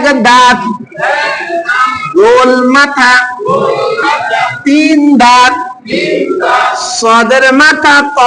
এক দাঁত গোল মাথা। তিন দাঁত। সদের মাথা ক।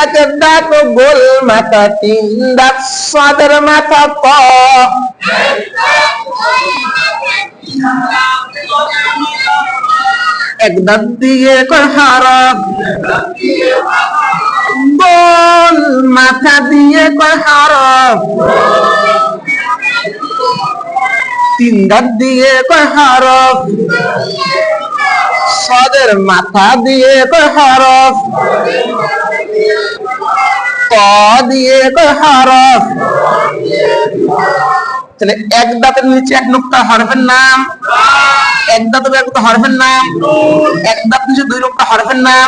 এক দাঁত গোল মাথা, তিন দাঁত, সদের মাথা ক। এক দাঁত দিয়ে কয় গোল মাথা দিয়ে কয় তিন দাঁত দিয়ে কয় হারব সদের মাথা দিয়ে কয় হরফ? ক দিয়ে কয় হরফ? তাহলে এক দাঁতের নিচে এক নুক্তা হরফের নাম এক দাঁতের এক হরফের নাম এক দাঁত নিচে দুই নোকটা হরফের নাম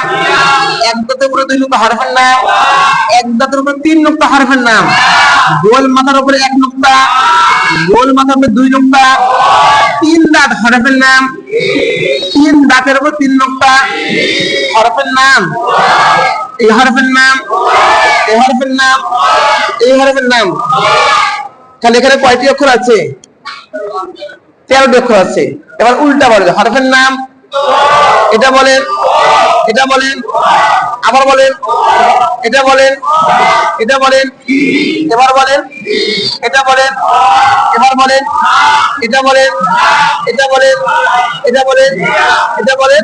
এক দাঁতের উপরে দুই নুক্তা হরফের নাম এক দাঁতের উপরে তিন নোকটা হরফের নাম গোল মাথার উপরে এক নুক্তা গোল মাথার উপরে দুই নুক্তা তিন দাঁত হরফের নাম তিন দাঁতের উপর তিন নোকটা হরফের নাম এই হরফের নাম এই হরফের নাম এই হরফের নাম তাহলে এখানে কয়টি অক্ষর আছে? তেরোটি অক্ষর আছে। এবার উল্টা বলেন হরফের নাম। এটা বলেন এটা বলেন, আবার বলেন, এটা বলেন এটা বলেন, এবার বলেন, এটা বলেন, এবার বলেন, এটা বলেন এটা বলেন এটা বলেন এটা বলেন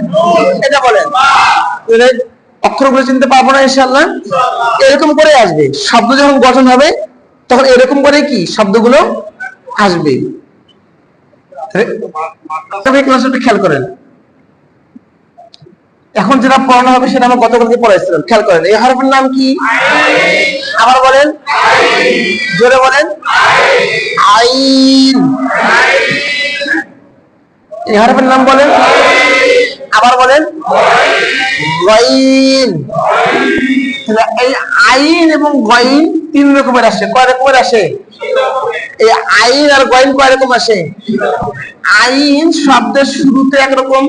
এটা বলেন। অক্ষরগুলো চিনতে পারব না ইনশাল্লাহ এরকম করে আসবে। শব্দ যখন গঠন হবে তখন এরকম করে কি শব্দগুলো আসবে? খেয়াল করেন। এখন যেটা পড়ানো হবে সেটা আমরা গতকালকে পড়াইছিলাম, খেয়াল করেন। এই হরফের নাম কি? আবার বলেন। জোরে বলেন। আইন। এই হরফের নাম বলেন। আবার বলেন। তাহলে এই আইন এবং গইন তিন রকমের আসে। কয় রকমের আসে? এই আইন আর গইন কয় রকম আসে? আইন শব্দের শুরুতে একরকম,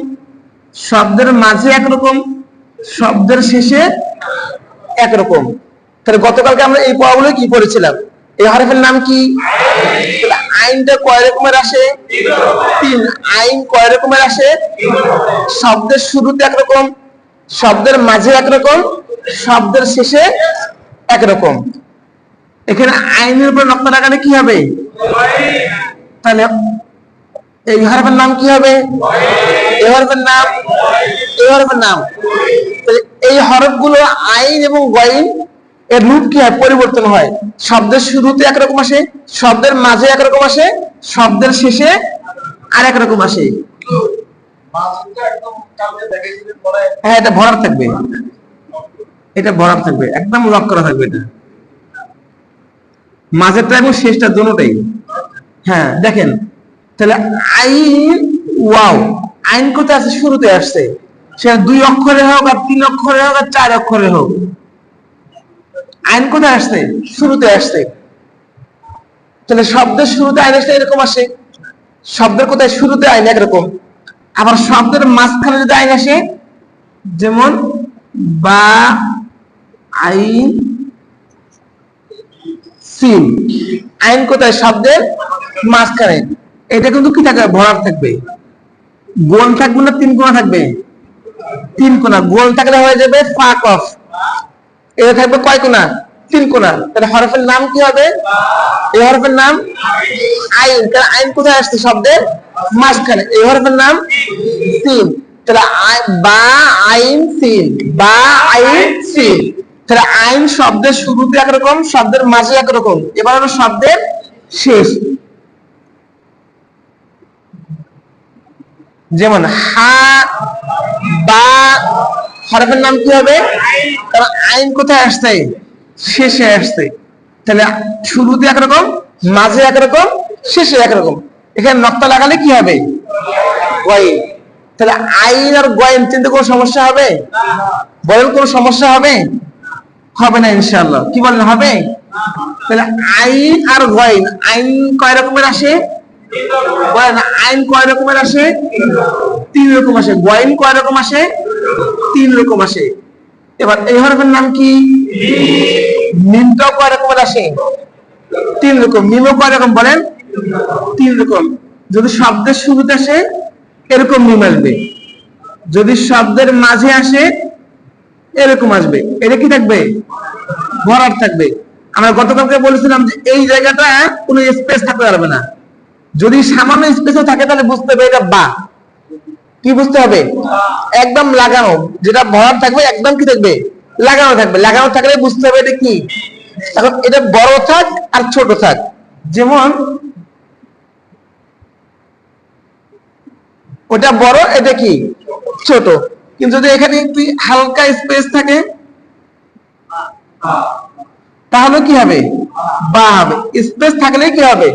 শব্দের মাঝে একরকম, শব্দের শেষে একরকম। তাহলে গতকালকে আমরা এই পড়াগুলো কি পড়েছিলাম? এই হরফের নাম কি? আইনটা কয় রকমের আসে? তিন। আইন কয় রকমের আসে? শব্দের শুরুতে একরকম, শব্দের মাঝে একরকম শব্দের শেষে একরকম। এখানে আইনের উপর নক্তা লাগালে কি হবে? তাহলে এই হরফের নাম কি হবে? এই হরফের নাম? এই হরফের নাম। এই হরফগুলো আইন এবং গইন এর রূপ কি হয়? পরিবর্তন হয়। শব্দের শুরুতে একরকম আসে, শব্দের মাঝে একরকম আসে, শব্দের শেষে আর একরকম আসে। হ্যাঁ এটা ভরার থাকবে। এটা ভরার থাকবে, একদম লক করা থাকবে এটা। মাঝেরটা এবং শেষটা দুটোটাই হ্যাঁ দেখেন, তাহলে আইন ওয়াও আইন কোথায় আছে? শুরুতে আসছে। সেটা দুই অক্ষরে হোক আর তিন অক্ষরে হোক আর চার অক্ষরে হোক। আইন কোথায় আসছে? শুরুতে আসছে। তাহলে শব্দের শুরুতে আইন আসলে এরকম আসে। শব্দের কোথায়? শুরুতে আইন একরকম। আবার শব্দের মাঝখানে যদি আইন আসে, যেমন বা আইন সিন আইন কোথায়? শব্দের মাঝখানে। এটা কিন্তু কি থাকবে? ভরার থাকবে। গোল থাকবে না তিন কোণা থাকবে? তিন কোণা গোল থাকলে হয়ে যাবে ফাক অফ এটা থাকবে কয় কোণা তিন কোণা তাহলে হরফের নাম কি হবে? এই হরফের নাম আইন। তাহলে আইন কোথায় আসছে শব্দের? মাঝখানে। এই হরফের নাম সিন তাহলে বা আইন সিন বা আইন সিন তাহলে আইন শব্দের শুরুতে একরকম, শব্দের মাঝে একরকম। এবার হলো শব্দের শেষ। যেমন হা, বা, হরফের নাম কি হবে? কারণ আইন কোথায় আসছে? শেষে আসছে। তাহলে শুরুতে একরকম, মাঝে একরকম, শেষে একরকম। এখানে নক্তা লাগালে কি হবে? তাহলে আইন আর গয়েন চিনতে কোনো সমস্যা হবে? বলেন কোনো সমস্যা হবে? হবে না ইনশাল্লাহ কি বলেন, হবে? তাহলে আইন আর গয়েন, আইন কয় রকমের আসে? বলেন আইন কয় রকমের আসে? তিন রকম আসে। গয়েন কয় রকম আসে? তিন রকম আসে। এবার এই হরফের নাম কি? মিমটাও কয় রকমের আসে? তিন রকম। মিমও কয় রকম বলেন? তিন রকম। যদি শব্দের শুরুতে আসে, এরকম মিম আসবে। যদি শব্দের মাঝে আসে এরকম আসবে। এটা কি থাকবে? ভরাট থাকবে। আমরা গতকালকে বলেছিলাম যে এই জায়গাটা কোনো স্পেস থাকতে পারবে না। যদি সামান্য স্পেসও থাকে, তাহলে বুঝতে হবে এটা বা। কি বুঝতে হবে? একদম লাগানো। যেটা ভরাট থাকবে, একদম কি থাকবে? লাগানো থাকবে। লাগানো থাকলে বুঝতে হবে এটা কি। এখন এটা বড় থাক আর ছোট থাক। যেমন, ওটা বড়, এটা কি? ছোট। কিন্তু যদি এখানে একটু হালকা স্পেস থাকে, তাহলে কি হবে? বা হবে স্পেস থাকলে কি হবে?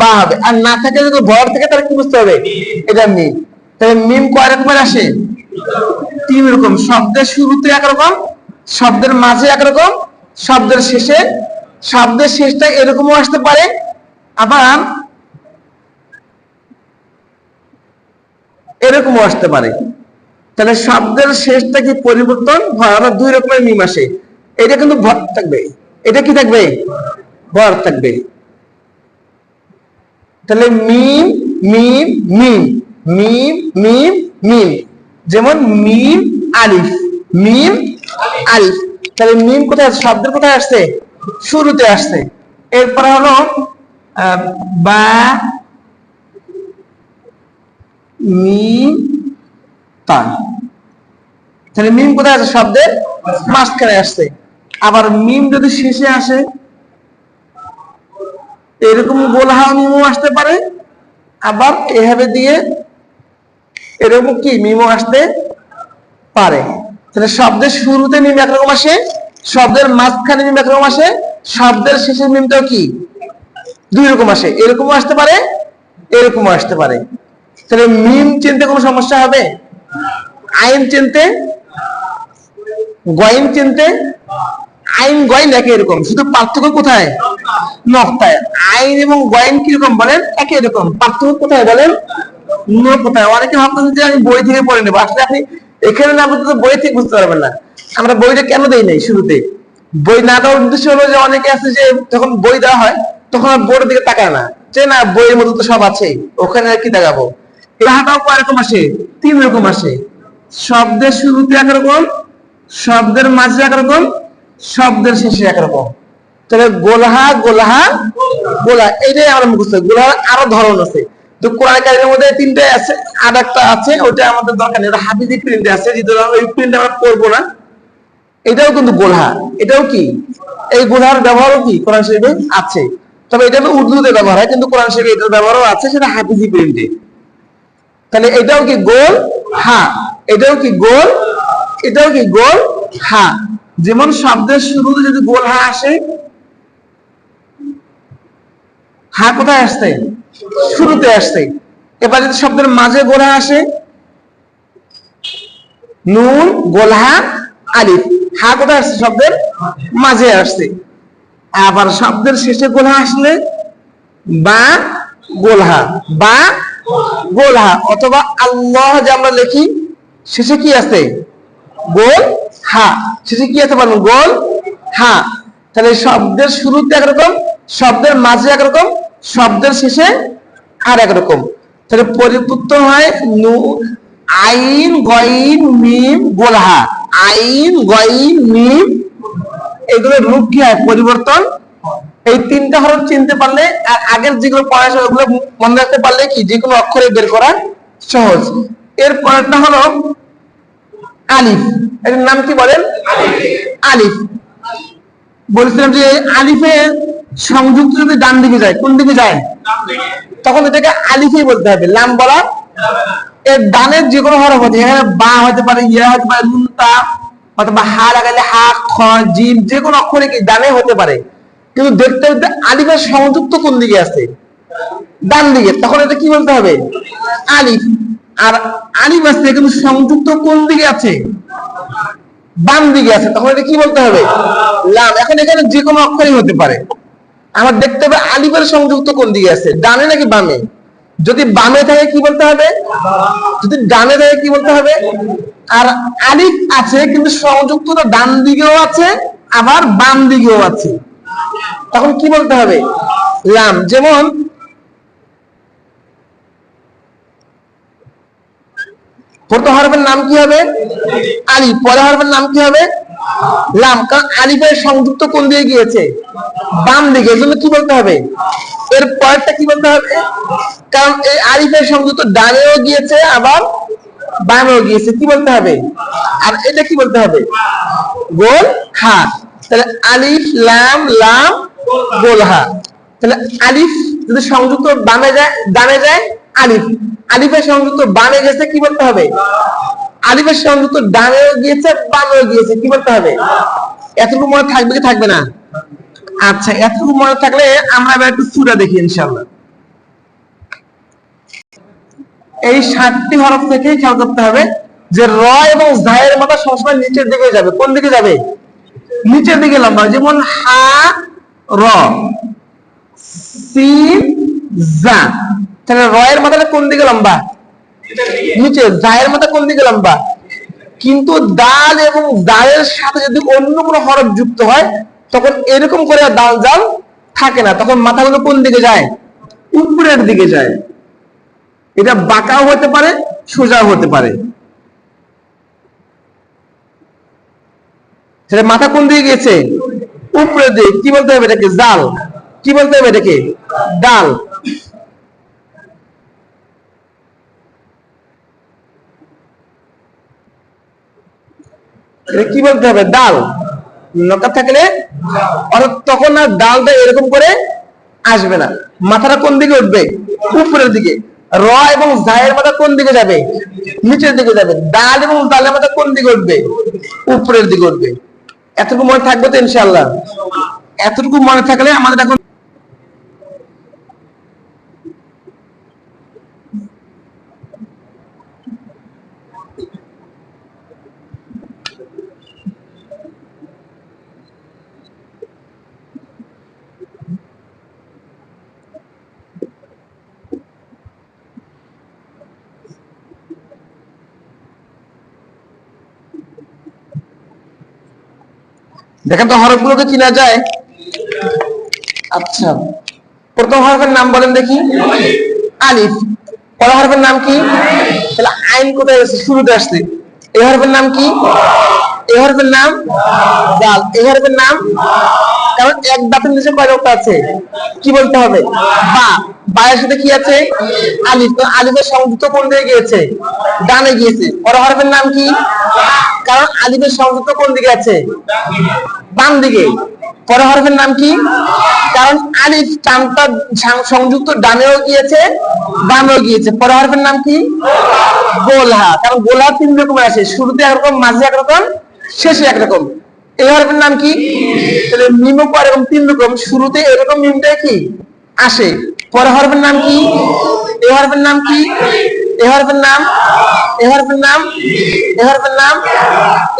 বা হবে আর না থাকলে যদি ভর থাকে, তাহলে কি বুঝতে হবে? এটা মিম তাহলে মিম কয় রকমের আসে? তিন রকম। শব্দের শুরুতে একরকম, শব্দের মাঝে একরকম, শব্দের শেষে। শব্দের শেষটা এরকমও আসতে পারে। আবার এরকমও আসতে পারে। তাহলে শব্দের শেষটা কি পরিবর্তন? আবার দুই রকমের মিম আসে। এটা কিন্তু ভর থাকবে। এটা কি থাকবে? ভর থাকবে। তাহলে মিম মিম মিম। মিম মিম মিম। যেমন মিম, আলিফ। মিম, আলিফ। তাহলে মিম কোথায়? শব্দের কোথায় আসছে? শুরুতে আসছে। এরপরে হলো বা, মিম তান তাহলে মিম কোথায় আছে? শব্দের মাঝখানে আসছে। আবার মিম যদি শেষে আসে, এরকম গোলহা মিমও আসতে পারে। আবার এভাবে দিয়ে এরকম কি মিমও আসতে পারে। তাহলে শব্দের শুরুতে মিম একরকম আসে, শব্দের মাঝখানে মিম একরকম আসে, শব্দের শেষে মিমটাও কি? দুই রকম আসে। এরকমও আসতে পারে, এরকমও আসতে পারে। তাহলে মিম চিনতে কোনো সমস্যা হবে? আইন চিনতে, গয়েন চিনতে, আইন গয়েন একই এরকম শুধু পার্থক্য কোথায়? নক্তায়। আইন এবং গয়েন কীরকম বলেন? একই রকম। পার্থক্য কোথায় বলেন? ন কোথায় অনেকে ভাবতেন যে আমি বই থেকে পড়ে নেব। আসলে আপনি এখানে না বুঝতে বই থেকে বুঝতে পারবেন না। আমরা বইটা কেন দেই নাই শুরুতে? বই না দেওয়ার উদ্দেশ্য হলো যে অনেকে আছে যে যখন বই দেওয়া হয়, তখন আর বোর্ডের দিকে তাকায় না। যে না, বইয়ের মধ্যে তো সব আছে ওখানে আর কি দেখাবো রাহাটাও কয় রকম আসে তিন রকম আসে। শব্দের শুরুতে একরকম, শব্দের মাঝে একরকম, শব্দের শেষে একরকম। তাহলে গোলহা গোলহা, গোলা, এইটাই আমরা মুখস্থ গোলহার আরও ধরন আছে। তো কোরআন মধ্যে তিনটে আছে আর একটা আছে ওটা আমাদের দরকার নেই। হাফিজি প্রিন্টে আছে, যেহেতু ওই প্রিন্ট আমরা করব না। এটাও কিন্তু গোলহা। এটাও কি? এই গোলহার ব্যবহারও কি? কোরআন শরীফে আছে। তবে এটা উর্দুতে ব্যবহার হয়, কিন্তু কোরআন শরীফে এটার ব্যবহারও আছে, সেটা হাফিজি প্রিন্টে তাহলে এটাও কি গোল? হা। এটাও কি গোল? এটাও কি গোল? হা। যেমন শব্দের শুরুতে যদি গোল হা আসে, হা কোথায় আসছে? শুরুতে আসছে। এবার যদি শব্দের মাঝে গোলা আসে, নুন গোলহা আলিফ। হা কোথায় আসছে শব্দের? মাঝে আসছে। আবার শব্দের শেষে গোলহা আসলে বা গোলহা বা গোলহা অথবা আল্লাহ যে আমরা লিখি, শেষে কি আছে? গোল হা শেষে কি আছে বলুন? গোল হা তাহলে শব্দের শুরুতে একরকম, শব্দের মাঝে একরকম, শব্দের শেষে আর একরকম। তাহলে পরিবর্তন হয় নু, আইন, গইন, মিম গোলহা আইন, গইন, মিম এগুলো রূপ কি হয়? পরিবর্তন এই তিনটা হরফ চিনতে পারলে, আর আগের যেগুলো পড়া আছে, ওগুলো মনে রাখতে পারলে কি, যে কোনো অক্ষরে বের করা সহজ। এর পরেরটা হলো আলিফ। এর নাম কি বলেন? আলিফ। বলছিলাম যে আলিফের সংযুক্ত যদি ডান দিকে যায়, কোন দিকে যায়? তখন এটাকে আলিফেই বলতে হবে। লাম বলা এর ডানের যে কোনো হরফ হতে, এখানে বা হতে পারে, ইয়া হতে পারে, নুন, তা, অথবা হা লাগালে হা, খ, জিম, যে কোনো অক্ষরে কি, ডানে হতে পারে। কিন্তু দেখতে দেখতে আলিফের সংযুক্ত কোন দিকে আছে? ডান দিকে। তখন এটা কি বলতে হবে? আলিফ। আর আলিফ আছে কিন্তু সংযুক্ত কোন দিকে আছে? বাম দিকে আছে। তখন এটা কি বলতে হবে? লাম এখন এখানে যে কোনো অক্ষরই হতে পারে। আমার দেখতে হবে আলিফের সংযুক্ত কোন দিকে আছে? ডানে নাকি বামে? যদি বামে থাকে কি বলতে হবে? যদি ডানে থাকে কি বলতে হবে? আর আলিফ আছে, কিন্তু সংযুক্তটা ডান দিকেও আছে, আবার বাম দিকেও আছে। তখন কি বলতে হবে? লাম, যেমন প্রথম হরফের নাম কি হবে? আলিফ পরে হরফের নাম কি হবে? লাম, কারণ আলিফের সংযুক্ত কোন দিকে গিয়েছে? বাম দিকে এজন্য কি বলতে হবে? এর পরেরটা কি বলতে হবে? কারণ এই আলিফের সংযুক্ত ডানেও গিয়েছে, আবার বামেও গিয়েছে। কি বলতে হবে? আর এটা কি বলতে হবে? গোল হা তাহলে আলিফ, লাম লাম, গোল, হা। তাহলে আলিফ যদি সংযুক্ত বামে যায়, ডানে যায়, আলিফ। আলিফের সংযুক্ত বামে গেছে, কি বলতে হবে? আলিফের সংযুক্ত ডানেও গিয়েছে বামেও গিয়েছে, কি বলতে হবে? এতটুকু মনে থাকবে কি থাকবে না? আচ্ছা এতটুকু মনে থাকলে আমরা একটু সুরা দেখি, ইনশাআল্লাহ। এই সাতটি হরফ থেকে খেয়াল করতে হবে যে র এবং জায়ের মাথা সবসময় নিচের দিকে যাবে। কোন দিকে যাবে? নিচের দিকে লম্বা, যেমন হা, র। তাহলে মাথাটা কোন দিকে লম্বা? নিচে মাথা কোন দিকে লম্বা? কিন্তু দাল এবং দালের সাথে যদি অন্য কোনো হরফ যুক্ত হয়, তখন এরকম করে দাল জাল থাকে না। তখন মাথাগুলো কোন দিকে যায়? উপরের দিকে যায়। এটা বাঁকাও হতে পারে, সোজাও হতে পারে। সেটা মাথা কোন দিকে গেছে উপরের দিকে। কি বলতে হবে এটাকে? জাল। কি বলতে হবে এটাকে? ডাল। কি বলতে হবে? ডাল। নকা থাকলে তখন আর ডালটা এরকম করে আসবে না। মাথাটা কোন দিকে উঠবে? উপরের দিকে। র এবং জায়ের মাথা কোন দিকে যাবে? নিচের দিকে যাবে। ডাল এবং ডালের মাথা কোন দিকে উঠবে? উপরের দিকে উঠবে। এতটুকু মনে থাকবে তো ইনশাল্লাহ এতটুকু মনে থাকলে আমাদের এখন দেখেন তো হরফগুলোকে চিনা যায়। আচ্ছা প্রথম হরফের নাম বলেন দেখি। আলিফ। পরের হরফের নাম কি? তাহলে আইন কোথায় শুরুতে আসছে। এই হরফের নাম কি? হরফের নাম? এই হরফের নাম? কারণ এক দাঁতের নিচে কয় রক্ত আছে? কি বলতে হবে? বা। বায়ের সাথে কি আছে? আলিফ। তো আলিফের সংযুক্ত কোন দিকে গিয়েছে? ডানে গিয়েছে। পরের হরফের নাম কি? কারণ আলিফের সংযুক্ত কোন দিকে আছে? বাম দিকে। পরে হরফের নাম কি? কারণ আলিফ টানটা সংযুক্ত ডানেও গিয়েছে, বামেও গিয়েছে। পরে হরফের নাম কি? গোলহা। কারণ গোলহা তিন রকমের আছে শুরুতে একরকম, মাঝে একরকম শেষে একরকম এই হরফের নাম কি? তাহলে মিমও এরকম তিন রকম। শুরুতে এরকম মিমটা কি? আসে। পরে হরফের নাম কি? এই হরফের নাম কি? এই হরফের নাম? এই হরফের নাম? এই হরফের নাম?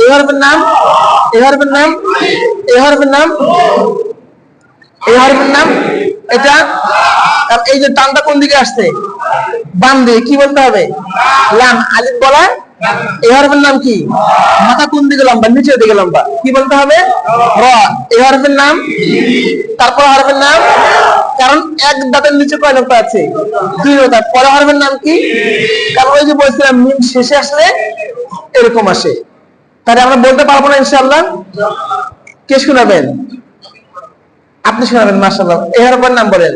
এই হরফের নাম? এই হরফের নাম? এই হরফের নাম? এই হরফের নাম? এটা? এই যে টানটা কোন দিকে আসছে? বাম দিকে। কি বলতে হবে? লাম। আলিফ বলা হরফের নাম কি? মাথা কোন দিকে লম্বা? নিচের দিকে লম্বা। কি বলতে হবে? র। হরফের নাম? তারপর হরফের নাম? কারণ এক দাঁতের নিচে কয় নোক্তা আছে? দুই নোক্তা পরে হরফের নাম কি? কারণ ওই যে বলছিলাম, মিম শেষে আসলে এরকম আসে। তাহলে আমরা বলতে পারব না ইনশাআল্লাহ। কে শোনাবেন? আপনি শোনাবেন মাসাল্লাহ এই হরফের নাম বলেন।